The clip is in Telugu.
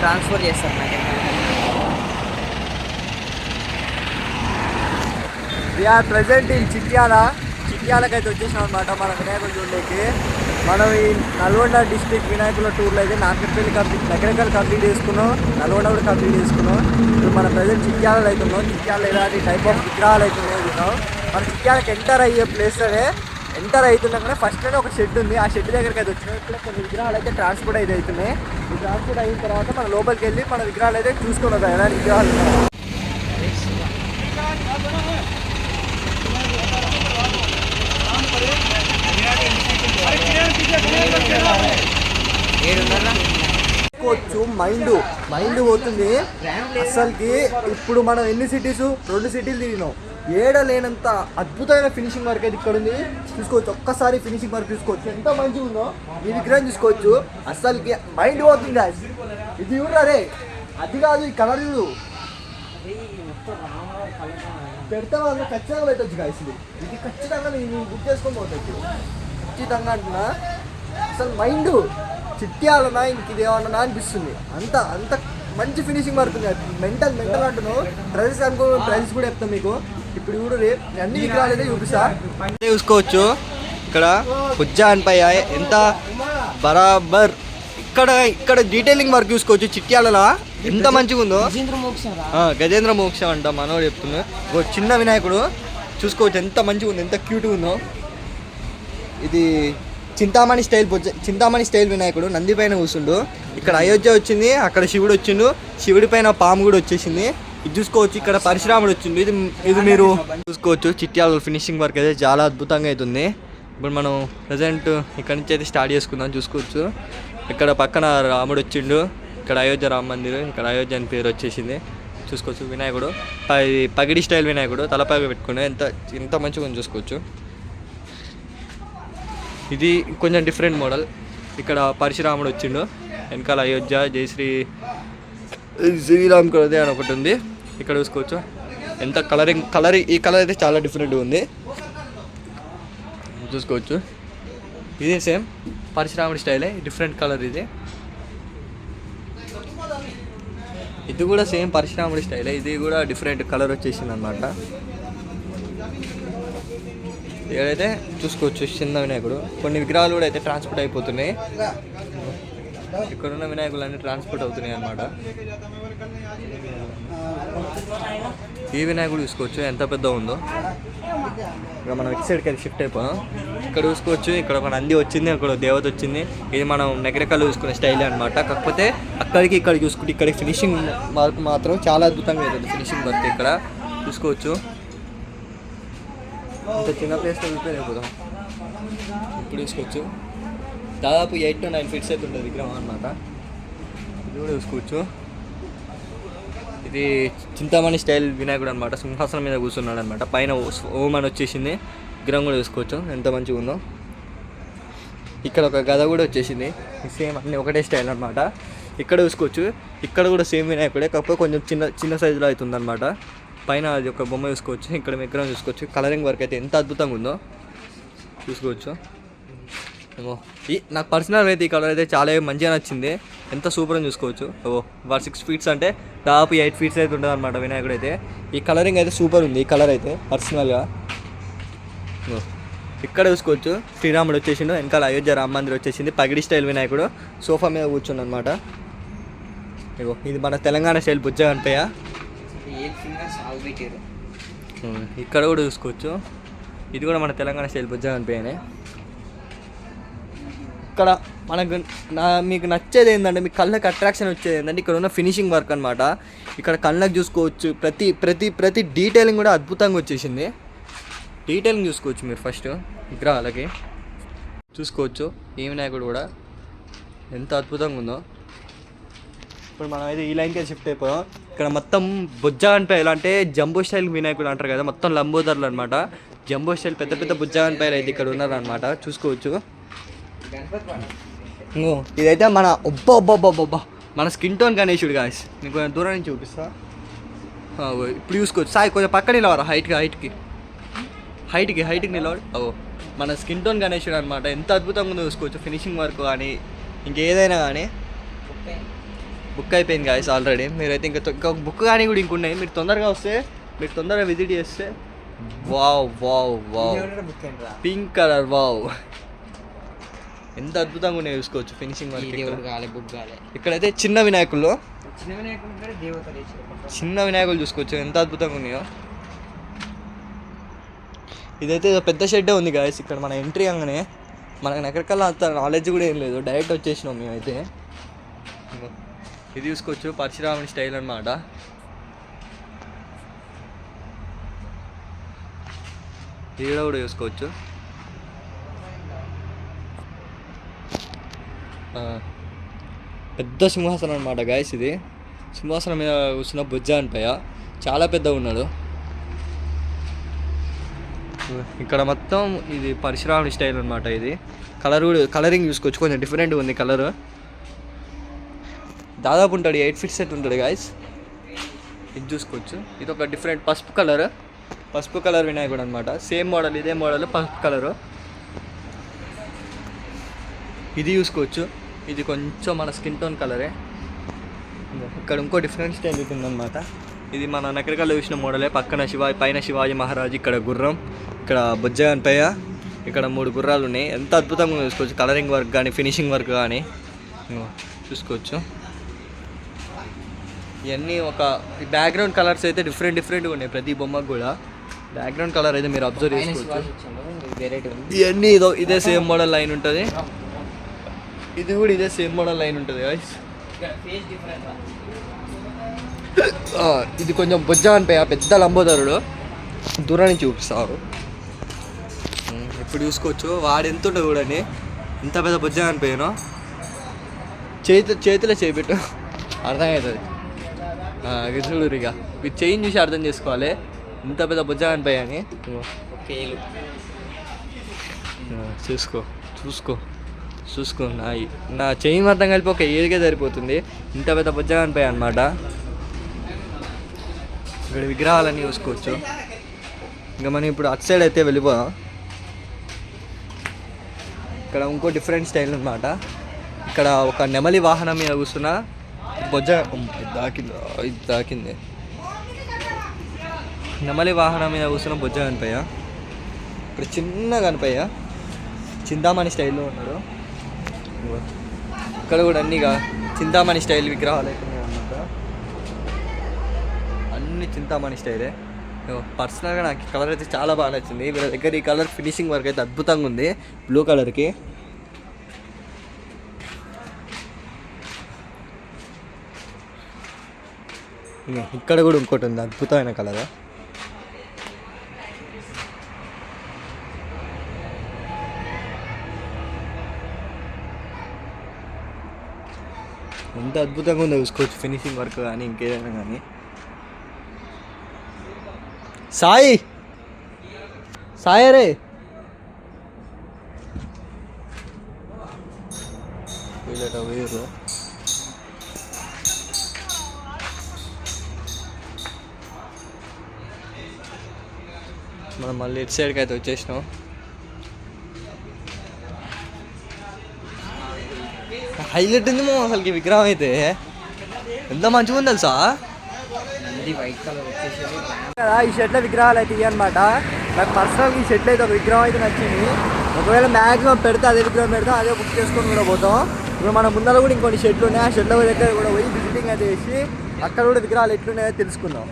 ట్రాన్స్ఫర్ చేస్తారు నాకు we are present in Chityala చిట్యాలకైతే వచ్చేసాం అనమాట మన వినాయకుడు చూడలేకి మనం ఈ నల్గొండ డిస్ట్రిక్ట్ వినాయకుల టూర్లో అయితే నాగపల్లి కంప్లీట్ నగరకల్ కంప్లీట్ చేసుకున్నాం. నల్గొండ కూడా కంప్లీట్ చేసుకున్నాం. ఇప్పుడు మన ప్రజెంట్ చిట్యాలలో అవుతున్నాం చిట్యాల ఎలాంటి టైప్ ఆఫ్ విగ్రహాలు అయితే చూద్దాం. మన చిట్యాలకు ఎంటర్ అయ్యే ప్లేస్లోనే ఎంటర్ అవుతున్నాకనే ఫస్ట్లోనే ఒక షెడ్ ఉంది. ఆ షెడ్ దగ్గరికి అయితే వచ్చినాం ఇక్కడ కొన్ని విగ్రహాలు అయితే ట్రాన్స్పోర్ట్ అయితే అవుతున్నాయి. ఈ ట్రాన్స్పోర్ట్ అయిన తర్వాత మన లోపలికి వెళ్ళి మన విగ్రహాలు అయితే చూసుకొని వద్దాం ఎలాంటి విగ్రహాలు తీసుకోవచ్చు మైండ్. మైండ్ పోతుంది. అసలుకి ఇప్పుడు మనం ఎన్ని సిటీస్ రెండు సిటీలు తిరిగినాం. ఏడ లేనంత అద్భుతమైన ఫినిషింగ్ వర్క్ అయితే ఇక్కడ ఉంది చూసుకోవచ్చు ఒక్కసారి ఫినిషింగ్ వర్క్ చూసుకోవచ్చు. ఎంత మంచిగా ఉందో ఈ విగ్రహం చూసుకోవచ్చు. అసలుకి మైండ్ పోతుంది. ఇది రే? అది కాదు ఈ కలర్ చూడు. పెడితే వాళ్ళు ఖచ్చితంగా పెట్టచ్చు గాయస్ ఇది. ఇది ఖచ్చితంగా నేను బుక్ చేసుకొని పోవచ్చు ఖచ్చితంగా అంటున్నా. అసలు మైండ్ చిట్యాలనా ఇంక ఇది ఏమన్నా అనిపిస్తుంది. అంత అంత మంచి ఫినిషింగ్ వర్క్ ఉంది. మెంటల్ మెంటల్ అంటున్నావు. ప్రైజెస్ అనుకో ప్రైజెస్ కూడా చెప్తాం మీకు. ఇప్పుడు చూడు రే అన్ని విగ్రహాలు అయితే చూపిస్తా. చూసుకోవచ్చు. ఇక్కడ ఉజ్జాన్పై ఎంత బరాబర్. ఇక్కడ ఇక్కడ డీటెయిలింగ్ వర్క్ చూసుకోవచ్చు చిట్యాలలో. ఎంత మంచిగా ఉందో. గజేంద్ర మోక్షరా ఆ, గజేంద్ర మోక్ష అంట మనోడు చెప్తున్నా ఓ చిన్న వినాయకుడు. చూసుకోవచ్చు ఎంత మంచిగా ఉంది ఎంత క్యూట్గా ఉందో. ఇది చింతామణి స్టైల్ చింతామణి స్టైల్ వినాయకుడు నంది పైన కూర్చుండు. ఇక్కడ అయోధ్య వచ్చింది అక్కడ శివుడు వచ్చిండు. శివుడి పైన పాము కూడా వచ్చేసింది. ఇది చూసుకోవచ్చు ఇక్కడ పరశురాముడు వచ్చిండు. ఇది ఇది మీరు చూసుకోవచ్చు. చిట్యాల ఫినిషింగ్ వర్క్ అయితే చాలా అద్భుతంగా అవుతుంది ఇప్పుడు మనం ప్రజెంట్ ఇక్కడ నుంచి అయితే స్టార్ట్ చేసుకుందాం చూసుకోవచ్చు. ఇక్కడ పక్కన రాముడు వచ్చిండు. ఇక్కడ అయోధ్య రామ మందిరం ఇక్కడ అయోధ్య అని పేరు వచ్చేసింది. చూసుకోవచ్చు వినాయకుడు. పగిడి స్టైల్ వినాయకుడు తలపై పెట్టుకుని ఎంత ఎంత మంచిగా ఉంది చూసుకోవచ్చు. ఇది కొంచెం డిఫరెంట్ మోడల్ ఇక్కడ పరశురాముడు వచ్చిండు. వెనకాల అయోధ్య జయశ్రీ శ్రీరామ్ కలదే అని ఒకటి ఉంది. ఇక్కడ చూసుకోవచ్చు. ఎంత కలరింగ్ కలర్ ఈ కలర్ అయితే చాలా డిఫరెంట్గా ఉంది. చూసుకోవచ్చు. ఇదే సేమ్ పరశురాముడి స్టైలే డిఫరెంట్ కలర్ ఇది. ఇది కూడా సేమ్ పరశురాముడి స్టైలే ఇది కూడా డిఫరెంట్ కలర్ వచ్చేసింది అనమాట ఇక్కడైతే చూసుకోవచ్చు చిన్న వినాయకుడు. కొన్ని విగ్రహాలు కూడా అయితే ట్రాన్స్పోర్ట్ అయిపోతున్నాయి. ఇక్కడ ఉన్న వినాయకులు అన్ని ట్రాన్స్పోర్ట్ అవుతున్నాయి అన్నమాట. ఈ వినాయకుడు చూసుకోవచ్చు ఎంత పెద్ద ఉందో. ఇక మనం ఇటు సైడ్కి వెళ్ళి షిఫ్ట్ అయిపోయాం ఇక్కడ చూసుకోవచ్చు ఇక్కడ ఒక నంది వచ్చింది అక్కడ దేవత వచ్చింది. ఇది మనం నెగరకల్లు చూసుకునే స్టైల్ అనమాట కాకపోతే అక్కడికి ఇక్కడ చూసుకుంటే ఇక్కడ ఫినిషింగ్ వర్క్ మాత్రం చాలా అద్భుతంగా అవుతుంది ఫినిషింగ్ వర్క్ ఇక్కడ. చూసుకోవచ్చు. ఇంత చిన్న ప్లేస్లో ప్రిపేర్ అయిపోతాం ఇప్పుడు చూసుకోవచ్చు దాదాపు ఎయిట్ టు నైన్ ఫీట్స్ అయితే ఉంటుంది విగ్రహం అనమాట ఇది కూడా చూసుకోవచ్చు. ఇది చింతామణి స్టైల్ వినాయకుడు అనమాట సింహాసనం మీద కూర్చున్నాడు అనమాట పైన ఓమన్ ఓం అని వచ్చేసింది. విగ్రహం కూడా చూసుకోవచ్చు. ఎంత మంచిగా ఉందో. ఇక్కడ ఒక గద కూడా వచ్చేసింది. సేమ్ అన్ని ఒకటే స్టైల్ అనమాట ఇక్కడ చూసుకోవచ్చు. ఇక్కడ కూడా సేమ్ వినాయకుడే. కాకపోతే కొంచెం చిన్న చిన్న సైజులో అవుతుందనమాట పైన అది ఒక బొమ్మ చూసుకోవచ్చు ఇక్కడ విగ్రహం చూసుకోవచ్చు. కలరింగ్ వర్క్ అయితే ఎంత అద్భుతంగా ఉందో చూసుకోవచ్చు. ఏమో ఈ నాకు పర్సనల్ అయితే ఈ కలర్ అయితే చాలా మంచిగా నచ్చింది. ఎంత సూపర్ అని చూసుకోవచ్చు. ఓ వాడు సిక్స్ ఫీట్స్ అంటే దాదాపు ఎయిట్ ఫీట్స్ అయితే ఉంటుంది అనమాట వినాయకుడు అయితే. ఈ కలరింగ్ అయితే సూపర్ ఉంది ఈ కలర్ అయితే పర్సనల్గా ఇక్కడ చూసుకోవచ్చు. శ్రీరాముడు వచ్చేసిండు వెనకాల అయోధ్య రామ మందిర్ వచ్చేసింది. పగిడి స్టైల్ వినాయకుడు. సోఫా మీద కూర్చుండు అనమాట ఇగో ఇది మన తెలంగాణ స్టైల్ బుజ్జ కనిపాయా పెట్టారు ఇక్కడ కూడా చూసుకోవచ్చు. ఇది కూడా మన తెలంగాణ స్టైల్ బుజ్జ అనిపోయినాయి ఇక్కడ మనకు నా మీకు నచ్చేది ఏంటంటే మీ కళ్ళకి అట్రాక్షన్ వచ్చేది ఏంటంటే ఇక్కడ ఉన్న ఫినిషింగ్ వర్క్ అనమాట ఇక్కడ కళ్ళకు చూసుకోవచ్చు. ప్రతి ప్రతి ప్రతి డీటెయిలింగ్ కూడా అద్భుతంగా వచ్చేసింది. డీటెయిలింగ్ చూసుకోవచ్చు మీరు ఫస్ట్ విగ్రహాలకి చూసుకోవచ్చు. ఈ వినాయకుడు కూడా ఎంత అద్భుతంగా ఉందో. ఇప్పుడు మనం అయితే ఈ లైన్కే షిఫ్ట్ అయిపోయాం ఇక్కడ మొత్తం బుజ్జా అంటే ఎలా అంటే జంబో స్టైల్ వినాయకుడు అంటారు కదా మొత్తం లంబోదర్లు అనమాట జంబో స్టైల్ పెద్ద పెద్ద బుజ్జా పైలు అయితే ఇక్కడ ఉన్నారనమాట చూసుకోవచ్చు. ఇదైతే మన ఒబ్బా ఒబ్బా ఒబ్బా మన స్కిన్ టోన్ గణేశుడు గాయస్ నేను కొంచెం దూరం నుంచి చూపిస్తా. ఇప్పుడు చూసుకోవచ్చు. సాయి కొంచెం పక్క నిలవరా హైట్కి హైట్కి హైట్కి హైట్కి నిలవడు ఓ మన స్కిన్ టోన్ గణేశుడు అనమాట ఎంత అద్భుతంగా చూసుకోవచ్చు ఫినిషింగ్ వర్క్ కానీ ఇంకేదైనా కానీ. బుక్ అయిపోయింది గాయస్ ఆల్రెడీ మీరైతే ఇంకా ఇంకా బుక్ కానీ కూడా ఇంకున్నాయి మీరు తొందరగా వస్తే మీరు తొందరగా విజిట్ చేస్తే. Wow wow wow pink colour wow ఎంత అద్భుతంగా ఉన్నాయి చూసుకోవచ్చు ఫినిషింగ్ వర్క్ ఇక్కడైతే చిన్న వినాయకుల్లో. చిన్న వినాయకులు చూసుకోవచ్చు ఎంత అద్భుతంగా ఉన్నాయో. ఇదైతే పెద్ద షెడ్డే ఉంది గాయస్ ఇక్కడ మన ఎంట్రీ అనగానే మనకు ఎక్కడికల్లా అంత నాలెడ్జ్ కూడా ఏం లేదు. డైరెక్ట్ వచ్చేసినాం మేమైతే. ఇది చూసుకోవచ్చు పరశురాముని స్టైల్ అనమాట ఈడ కూడా చూసుకోవచ్చు. పెద్ద సింహాసనం అనమాట గాయస్ ఇది. సింహాసనం మీద కూర్చున్న బుజ్జ అనిపయ్య చాలా పెద్దగా ఉన్నాడు. ఇక్కడ మొత్తం ఇది పరశురాముని స్టైల్ అనమాట ఇది. కలర్ కూడా కలరింగ్ చూసుకోవచ్చు కొంచెం డిఫరెంట్గా ఉంది కలర్ దాదాపు ఉంటాడు ఎయిట్ ఫీట్ సెట్ ఉంటాడు గాయస్ ఇది చూసుకోవచ్చు. ఇది ఒక డిఫరెంట్ పసుపు కలర్ పసుపు కలర్ వినాయకుడు అనమాట సేమ్ మోడల్ ఇదే మోడల్ పసుపు కలరు ఇది చూసుకోవచ్చు. ఇది కొంచెం మన స్కిన్ టోన్ కలరే ఇక్కడ ఇంకో డిఫరెంట్ స్టైల్ ఉందన్నమాట. ఇది మన నకరికల్లో చూసిన మోడలే పక్కన శివాజీ పైన శివాజీ మహారాజ్ ఇక్కడ గుర్రం ఇక్కడ బుజ్జ అనిపయ్య ఇక్కడ మూడు గుర్రాలు ఉన్నాయి ఎంత అద్భుతంగా చూసుకోవచ్చు. కలరింగ్ వర్క్ కానీ ఫినిషింగ్ వర్క్ కానీ చూసుకోవచ్చు. ఇవన్నీ ఒక బ్యాక్గ్రౌండ్ కలర్స్ అయితే డిఫరెంట్ డిఫరెంట్గా ఉన్నాయి. ప్రతి బొమ్మకు కూడా. బ్యాక్గ్రౌండ్ కలర్ అయితే మీరు అబ్జర్వ్ చేసుకోవచ్చు. ఇవన్నీ ఇదో ఇదే సేమ్ మోడల్ లైన్ ఉంటుంది. ఇది కూడా ఇదే సేమ్ మోడల్ లైన్ ఉంటుంది ఇది కొంచెం బొజ్జ అనిపోయా పెద్ద లంబోదరుడు దూరం నుంచి చూపిస్తారు. ఇప్పుడు చూసుకోవచ్చు? వాడు ఎంత ఉంటుంది చూడండి. ఎంత పెద్ద బొజ్జ అనిపోయానో చేతి చేతిలో చేపెట్టు అర్థమవుతుంది చూడు ఇక ఇది చేయిని చూసి అర్థం చేసుకోవాలి. ఇంత పెద్ద బొజ్జ అనిపోయా అని చూసుకో చూసుకో చూసుకో. నా నా చెయ్యి మొత్తం కలిపి ఒక ఏరికే సరిపోతుంది. ఇంత పెద్ద బొజ్జ అనిపోయా అనమాట ఇక్కడ విగ్రహాలన్నీ చూసుకోవచ్చు. ఇంకా మనం ఇప్పుడు అటు సైడ్ అయితే వెళ్ళిపోదాం. ఇక్కడ ఇంకో డిఫరెంట్ స్టైల్ అనమాట ఇక్కడ ఒక నెమలి వాహనం మీద కూర్చున్న. బొజ్జ ఇది దాకింది ఇది దాకింది నెమలి వాహనం మీద కూర్చున్న బొజ్జ కనిపోయా ఇక్కడ చిన్న కనిపోయా చింతామణి స్టైల్లో ఉన్నాడు ఇక్కడ కూడా అన్నీగా చింతామణి స్టైల్ విగ్రహాలు అయితే అన్నమాట అన్ని చింతామణి స్టైలే పర్సనల్గా నాకు కలర్ అయితే చాలా బాగా నచ్చింది వీళ్ళ దగ్గర ఈ కలర్ ఫినిషింగ్ వర్క్ అయితే అద్భుతంగా ఉంది. బ్లూ కలర్కి ఇక్కడ కూడా ఇంకోటి ఉంది అద్భుతమైన కలర్. ఎంత అద్భుతంగా ఉందో చూసుకోవచ్చు ఫినిషింగ్ వర్క్ కానీ ఇంకేదైనా కానీ. సాయి! సాయి రే వీళ్ళట వేరు మనం మళ్ళీ ఇటు సైడ్కి అయితే వచ్చేసినాం. హైలైట్ ఉంది మా అసలుకి విగ్రహం అయితే. ఎంత మంచిగా ఉంది తెలుసా? కదా ఈ షర్ట్ల విగ్రహాలు అయితే ఇవన్నమాట నాకు పర్సనల్గా ఈ షర్ట్లు అయితే ఒక విగ్రహం అయితే నచ్చింది. ఒకవేళ మ్యాక్సిమం పెడితే అదే విగ్రహం పెడతాం అదే బుక్ చేసుకొని కూడా పోతాం. ఇప్పుడు మన ముందర కూడా ఇంకొన్ని షెడ్లు ఉన్నాయి. ఆ షెడ్ల దగ్గర కూడా పోయి విజిటింగ్ అయితే చేసి అక్కడ కూడా విగ్రహాలు ఎట్లున్నాయో తెలుసుకుందాం.